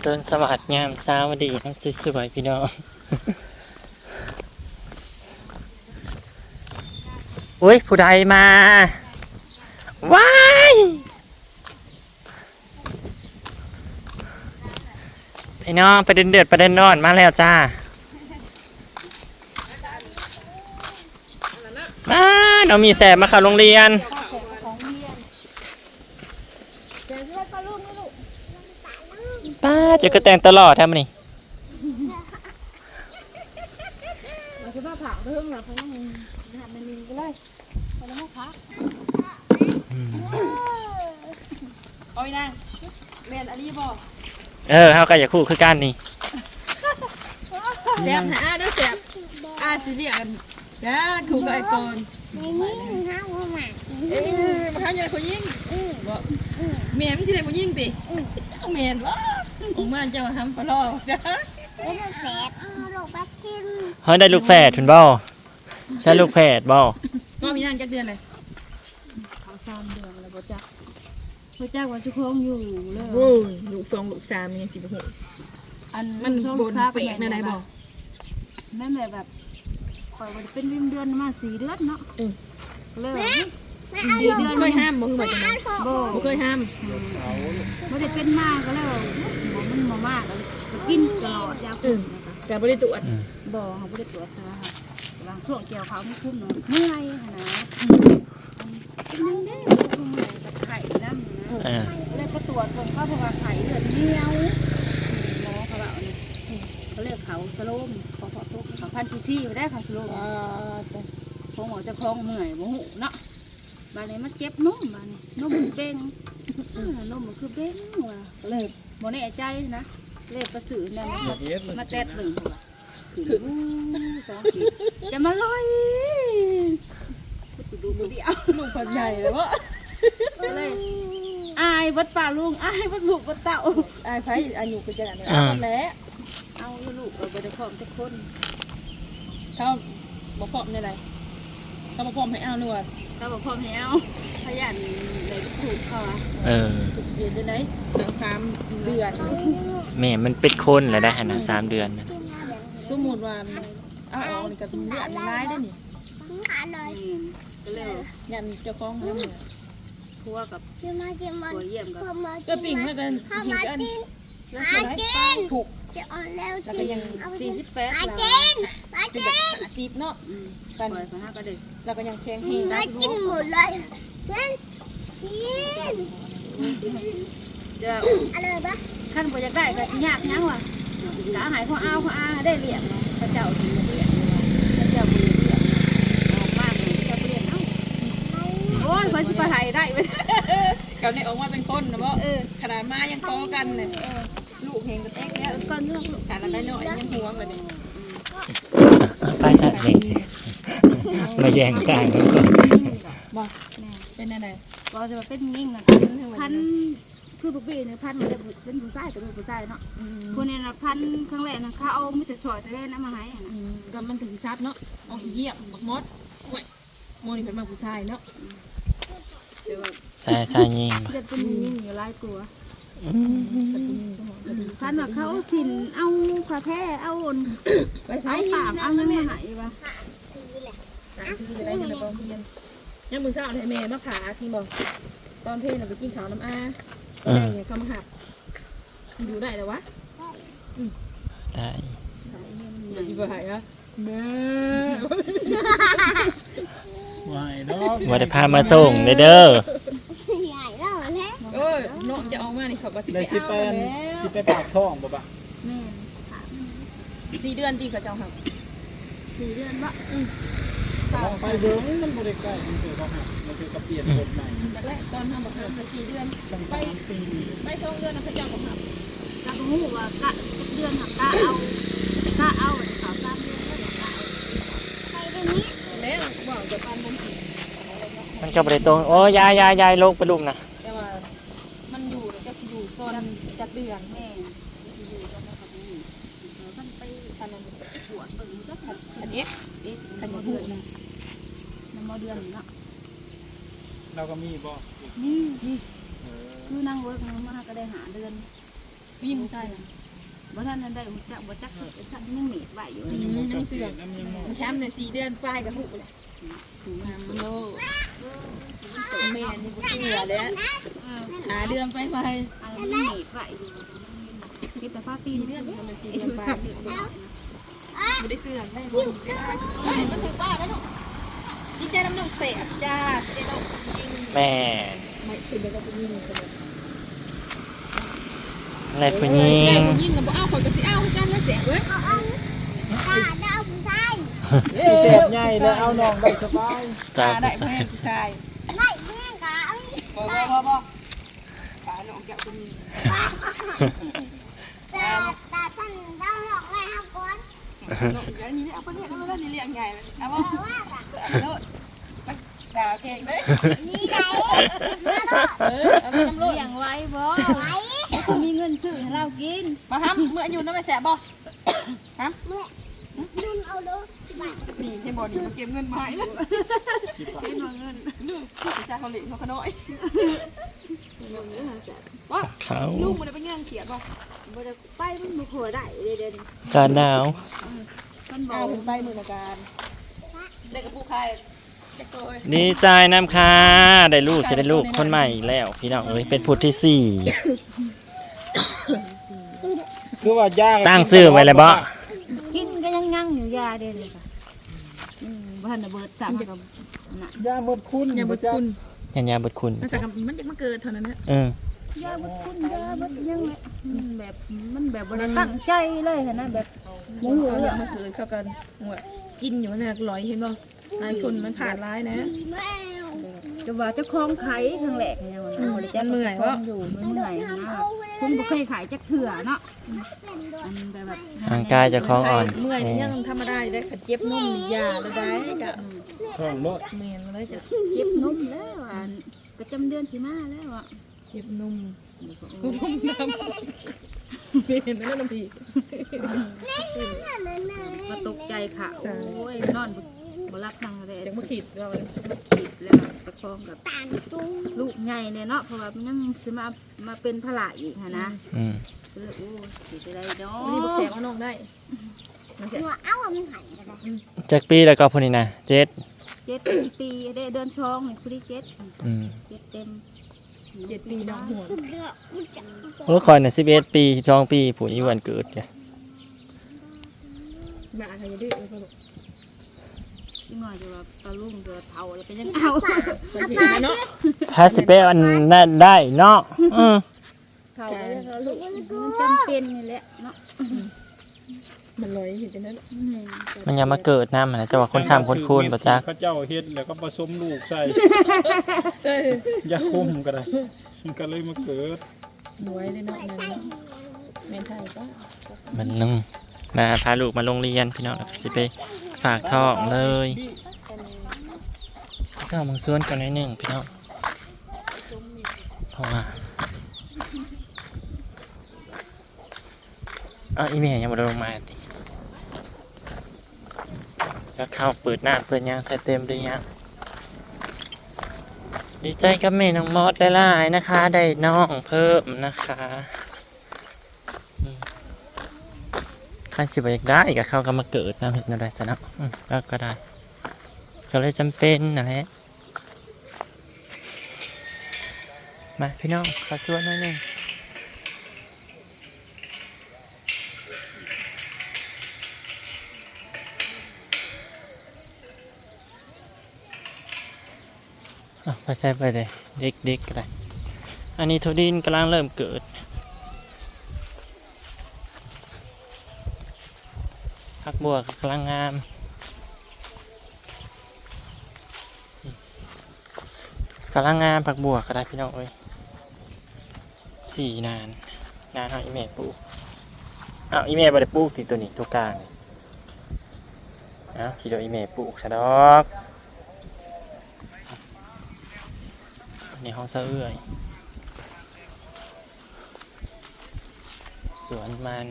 เดินสวัสดิ์งามเช้าวันดีน้องสวยๆพี่น้องอุ้ยผู้ใดมาว้ายพี่น้องไปเดินเดือดไปเดินนอนมาแล้วจ้ามาน้องมีแสบมาเข้าโรงเรียน เดี๋ยวช่วยปลาลูกนะลูก ป้าเจะกระแตงตลอดแท้มันนี่เราจะมาผักเรื่องเราเขาต้องหันมันมินก็เลยเราจะมาผักอืมโอ้ยนางเรียนอันนี้บอกเออเฮาก็อยากคู่คือกันนี่แซ่บหาด้วยแซ่บอาสิเดียนจ้าถูกไอโฟนไม่นิ่งห้าวหมาเอ้ยมาทำยังไงคนยิงบอกเมียมันที่ไหนคนยิงติเมียนวะ ออกมาเจ้าทำปลาล่อจ้าไม่ต้องแฝดอ้าวโรคแบคทีเรียเฮ้ยได้ลูกแฝดคุณบ่ใช่ลูกแฝดบ่ก็มีนางจักเดือนเลยเขาสามเดือนแล้วบ่จักบ่จักว่าชุกงอยู่เลยโอ้ยลูกสองลูกสามมันยังสิบหกอันมันช่วงบนซาเปะในไหนบอกแม่แม่แบบคอยมันเป็นเดือนมาสี่เดือนเนาะก็เลยว่าไม่เอาสี่หรอกเดือนเคยห้ามบ่คือบ่จังได๋บ่บ่เคยห้ามไม่ได้เป็นมากก็เลยว่าห มอมันมามากก็กินตลอดยาวขึ้นนะคะจะบ่ได้ตรวจอืมบ่เขาไม่ได้ตรวจตาค่ะบางช่วงเกี่ยวเขาไม่คุ้มเนาะเมื่อยค่ะนะเป็นยังไงเมื่อยกับไข่น้ำนะแล้วก็ตรวจคนเข้าเพราว่าไข่เลือดเหนียวหมอเขาบอกเนี่ยเขาเรียกเขาสโลมเขาขอทุกเขาพันซีซีได้เขาสโลมพอหมอจะคลองเมื่อยบ่หูเนาะบานนี้มันเจ็บนุ่มบานนี้นุ่มเป้งนุ่มมันคือเป้งว่ะเลย บ่แน่ใจนะเลยประสือเนี่ยมันมามาแตดหนึ่งว่ะขึ้นสองขีดจะมาลอยดูดูดิเอาลูกพันใหญ่แล้วบ่เลยอายวัดป่าลุงอายวัดลูกวัดเต่าอายไผอายุคือจังได๋เอาแหละเอาอยู่ลูกเอาไปได้พร้อมทุกคนเขาบ่พร้อมในไรเขาบ่พร้อมให้เอาหนวด ถ้าบอกพร้อมแล้วขยันเลยถูกเขาอะเออ ถูกเสียจังได๋ถึงสามเดือน แม่มันเป็นคนแล้วได้หันนะสามเดือนนั่นสมมุติว่าเอาออกนี่ก็สิเลือดร้ายได้นี่ขาเลยอืมก็เลยยันเจ้าของเฮาเนี่ยครัวกับจะมาจะมาครัวเยี่ยมกับเข้ามาก็ปิ่งแล้วกันเข้าหิมากันกินแล้วสมัยป้าถูก จะอ่อนแล้วแล้วกิก็นยังเอาไปสี่สิบแปดมาแล้วกินมาเป็นกิแบบนหาสิบเนาะอืมปล่อยไปห้าก็ได้แล้วก็ยังแข็งแฮงมากินหมดเลยกินกินเดี๋ยวอะไรบ้างขั้นบ่อยากได้ก็สิยากยังวะกะหายพอเอาพออาได้เลี้ยงเนาะพระเจ้าถึงจะเลี้ยงพระเจ้าบ่เลี้ยงออกมากเลยพระเจ้าบ่เลี้ยงเอ้าโอ้ยเพิ่นสิไปให้ได้เว้ย กับในออกมาเป็นคนนะบ่เออ ขนาดมายังต่อกันเลย ลูกเฮงก็แตกแล้วก่อนเรื่อลูกขาดละน้อยยังห่วงเลยนี่ไปสัตว์นี่มาแย่งกันบ่เป็นอะไรก็จะมาเป็นยิ่งนะพันคือบุกบี้เนี่ยพันมันจะเป็นผู้ชายกับเป็นผู้ชายเนาะคนเนี้นะพันครั้งแรกนะเขาเอามิตรสอยแต่เล่นนะมาให้ก็มันถึงซับเนาะเอาเยี่ยมบักมดโอ้ยโมนี่เป็นมาผู้ชายเนาะเดี๋ยวใช่ใช่ยิงจะเป็นยิ่งอยู่หลายตัว พันว่าเขาสินเอาคาแพ้เอาอนไปสาสายยปากเอาเอาเงิเงินนมามาให้วะงั้นไปโรงเรียนยังมือเช้าให้แม่มาผาที่บอกตอนเพลนไปกินข้าวน้ำอาแม่เนี่ยคำหับอยู่ได้แต่วะได้อย่าจีบหายอะแม่ไหว่าได้พามาส่งเด้อเด้อ ใหญ่แล้วแท้ เออน้องจะ เอามานี่เขาก็สิไปได้สิเอาไปอันแล้วสิไปปากท้องบ่ปะแม่สี่เดือนตีกับเจ้าหับสี่เดือนวะลองไปเบิ่งมันบ่ได้ใกล้มันคือเขาหักมันคือกระเปลี่ยนรถใหม่แรกตอนทำแบบนั้นสี่เดือนตั้งไปสามปีไปสองเดือนนะพระเจ้าของหับกะหูว่ากะเดือนหักกะเอากะเอาเขาสามเดือนก็กะเอาไปตรงนี้แล้วบอกจะปันมันมันก็บริตรงโอ้ยายยายยายลงไปลุมนะ แต่ว่ามันอยู่จะอยู่ตอนจาก เดือนแม่อยู่ๆก็มากับนี่มันไปคันนั้นปวดเบิ่งก็ขัดคันเอ็กเอ๊ะคันอมย่างเดืหูอนนะน้ำมอเดือนเนาะเราก็มีบ่นี่นี่เออคือนั่งเวิร์กมาก็ได้หาเดือนผู้หญิงผู้ชายน่ะบ่ทันนั้นได้บ่จักบ่จักเฮ็ดจักยังหนีบไว้อยู่อืมมันยังเสื่อมน้ำยังมองมันแคมป์ในสี่เดือนปลายกับหุบเลยโลแม่นี่บ่เชื่อเลยอะหาเดือนไปไปอะไรมัน หนีบไว้อยู่คิดแต่ฟ้าตีนสี่เดือนมันเป็นสี่ไอ้เดือชูนปลาสัยบไม่ได้เสื่อมได้บ่ได้มันถือป้าแล้วเนาะดีใจน้ำหนึ่งเสียจ้าเสียดอกยิงแม่ไม่คือเดี๋ยวก็ไปยิงกันเลยอะไรผู้หญิได้งผู้ยิงกับบ่เอาคนก็สิเอาคือกันแล้วเสียเว้ยเอาเอาตาได้เอาผู้ชายพิเศษใหญ่แล้วเอาน้องได้สบายจ้าได้ผู้แม่ชายผู้ชายได้แม่กะเอาบ่บ่บ่บ่ปลาหนอง แก้วคนนี้ตาตาท่านเดาหลอกไว้ห้าก้อนหนองแก้วนี่เอาไปเนี่ยเอาไปนี่เลี้ยงใหญ่เลยเอาบ่แต่ว่าแบบเอาโลดมันด่าเก่งเด้นี่ไงเออเอาไปน้ำโลดเลี้ยงไว้บ่ไหนมีเงินซื้อให้เรากินมาห้ามเมื่ออยู่น้ำไม่แสบบ่ฮะเมื่อ นุ่นเอาดูบ้านนี่ให้บ่ดีมาเก็บเงินมาให้แล้วสิบบาทลูกจ้าเขาหลีเขาขน้อยเขาลูกมันเป็นเงี้ยเขียดป่ะบ่ได้ไปมันบ่พอได้เด้เด้นการหนาวมันบ่เอาเป็นใบมือในการได้กับผู้ใครเด็กโตเอ้ยดีใจน้ำค่ะได้ลูกจะได้ลูกคนใหม่อีกแล้วพี่น้องเอ้ยเป็นพุทธที่สี่คือว่ายากตั้งซื้อไว้แล้วบ่ กินก็ยังยังอยู่ยาเด้เลยค่ะอืมบ่ทันได้เบิดซ้ํกับน่ะยาหมดคุณอย่าบดคุณยันยาบทคุณมันสักมันจะมาเกิดเท่านั้นนะเออยาเบิดคุณยาเบิดยังแหละมันแบบมันแบบบ่ได้ตั้งใจเลยหั่นนะแบบหมูหูเขาอเรื่ยาอกงมาเกิดเข้ากันว่ากินอยู่มันลอยเห็นบ่หลายคนมันผ่านร้ายนะแมวจะว่าเจ้าของไผครั้งแรกเนี่ยมันบ่ได้จักเมื่อยจ้าขวะงอยู่มันเมื่อยนะ คุณบ่เคยขายจักเถื่อเนาะอันแบบแบบร่างกายเจะคล้าของอ่อนเมื่อยนี่ยังธรรมดาได้ขัดเจ็บนุ่มยาได้ได้กะท้องรถเมียนมาเลยจะเก็บนมแล้วอะประจำเดือนสิมาแล้วอะเจ็บนุ่มนุ่มน้ำเมียนนั่นน้ำผีมาตกใจค่ะโอ้ยนอนบ่บ่รับทางเลยจากมาขีดเราขีดแล้วประคองกับตานตุ้งลูกใหญ่เนี่ยเนาะเพราะว่ามันยังสิมา มาเป็นภาระอีกหั้นนะอืมเออโอ้สิจะได้เนาะวันนี้บอกแสบเอาน้องได้มันเสียหัวเอามันหันก็ได้จากปีแล้วก็พอนี่นะเจ็ดเจ็ดปีได้เดือนชองนี่คือได้เจ็ดอืมเจ็ดเต็มเจ็ดปีน้องหัวคือเดือดมันจะโอ้คอยน่ะสิบเอ็ดปีสิบสองปีผู้อีวันเกิดแกมาอะไรจะดื้อเลยพ่อ ที่มาจะว่าตาลุงจะเฒ่าแล้วก็ยังเอามันสิมาเนาะถ้าสิเปอันนั้นได้เนาะอืมเฒ่าก็ยังเอาลูกมันจำเป็นนี่แหละเนาะมันลอยเห็นจังนั้นอืมมันยังมาเกิดน้ำนะแต่ว่าคนข้ามคนคูนประจักเขาเจ้าเฮ็ดแล้วก็ผสมลูกใส่เอ้ยยาคุมก็ได้มันก็เลยมาเกิดหวยเลยเนาะแม่นไทยก็มันนึงมาพาลูกมาโรงเรียนพี่น้องสิไป ฝากทองเลยเจ้ามังส่วนกันน่อยหนึ่งพี่น้องเพราะว่าเอาอีเมลยังบ่ได้ลงมาติแล้วเข้าเปิดหน้าเปิดยางใส่เต็มได้ยังดีใจกับแม่น้องมอสหลายๆนะคะ ได้น้องเพิ่มนะคะ ใครจะไปอยากได้ก็เข้าก็มาเกิดน้ำเห็ดนาได้สนะอืมแล้วก็ได้ก็เลยจำเป็นนั่นแหละมาพี่น้องขอชวนหน่อยหนึงอะไปใส่ไปเลยเด็กๆก็ได้อันนี้โทดินกำลังเริ่มเกิด พักบัวกำลังงามกำลังงามผักบัวก็ได้พี่น้องเอ้ยสี่นาน นานเอาอีเมลปลูกอ้าวอีเมลบ่ได้ปลูกติตัวนี้ตัวกลางอ้าวทีเดียวอีเมลปลูกซะดอกอันห้องเสะเอ้ยสวนมัน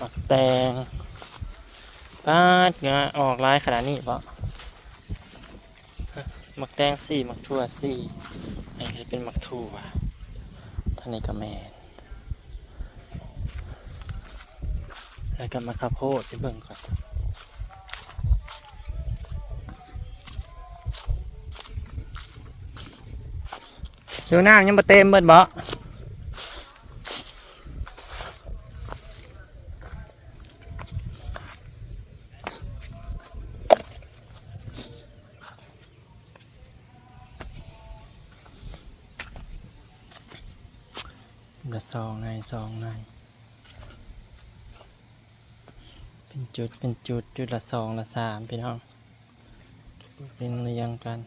ปักแตงป้าดงาออกลายขนาดนี้ปะหมักแตงสี่หมักถั่วสี่อันนี้จะเป็นหมักถั่วท่านนี้ก็แมนแล้วก็มาข้าวโพดไปเบิ่งก่อนชิวน้ำยังมาเต็มเบิดบ่ ละซองในซองในเป็นจุดเป็นจุดจุดละสองละสามพี่น้องเป็นเรียงกัน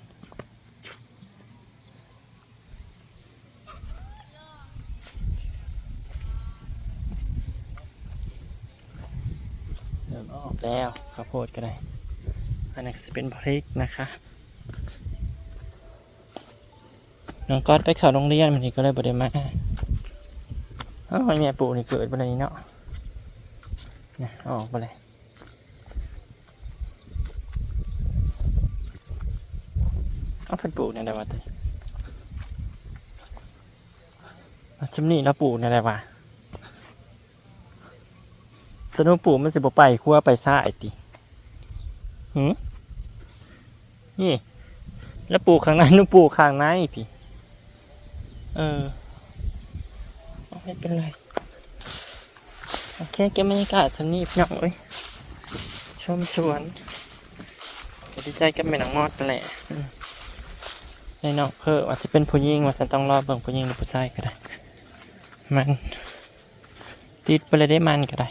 เริ่มออกแล้วข้าวโพดก็ได้อันนี้จะเป็นพริกนะคะน้องก๊อตไปเข้าโรงเรียนมันนี้ก็เลยบ่ได้มา อ้าแม่ปูนี่เกิดบ่ได้เนาะนี่ยเออกไปเลยเอาเพิ่นปลูกเนี่ยได้ว่าต่เอาชิมนี่แล้วปลูกเนี่ยได้ว่าตนนู้นปู่มันสิบไปคั่วไปซ่าไอติหืมนี่ แล้วปูข้างในนู้ปูข้างในพี่ เออ ไม่เป็นไรโอเคเก็บบรรยากาศสำนีพี่น้องเอ้ยชมสวนดีใจกับแม่น้องมอดกันแหละในน้องเพิ่มอาจจะเป็นผู้หญิงว่าฉันต้องรอเบิ่งผู้หญิงหรือผู้ชายก็ได้ มัน ติดไปเลยได้มันก็ได้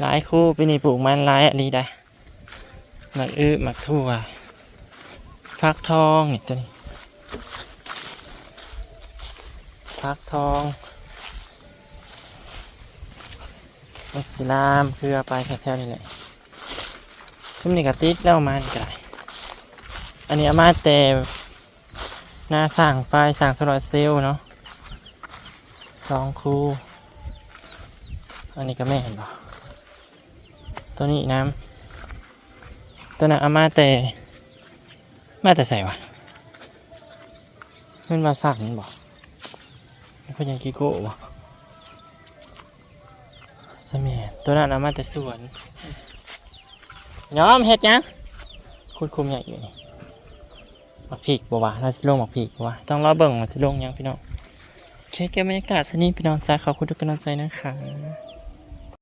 หลายคู่ปีนี้ปลูกมันหลายอันนี้ได้หมักอื้อหมักทั่วฟักทองนี่ตัวนี้ ฟักทองมักซิลามเครือไปแถวๆนี่แหละชุ่มนี่กะติดแล้วมันก็ได้อันนี้อามาแต่หน้าสั่งไฟสั่งโลาร์เซลเนาะสองคูอันนี้ก็ไม่เห็นบ่ตัวนี้น้ำตัวนั้นอามาแต่มาแต่ใส่วะมันมาสั่งบอก มันก็ยังกิโก้วะสมัยตัวนั้นเอามาแต่สวนย้อมเห็ดยังคุณคุมใหญ่อยู่นี่หมักผีกบ่วะเราสิลงหมักผีกบ่วะต้องรอเบิ่งมันสิลงยังพี่น้องโอเคแก็บรรยากาศสนี้พี่น้องจ้าขอบคุณทุกกำลังใจนะคะ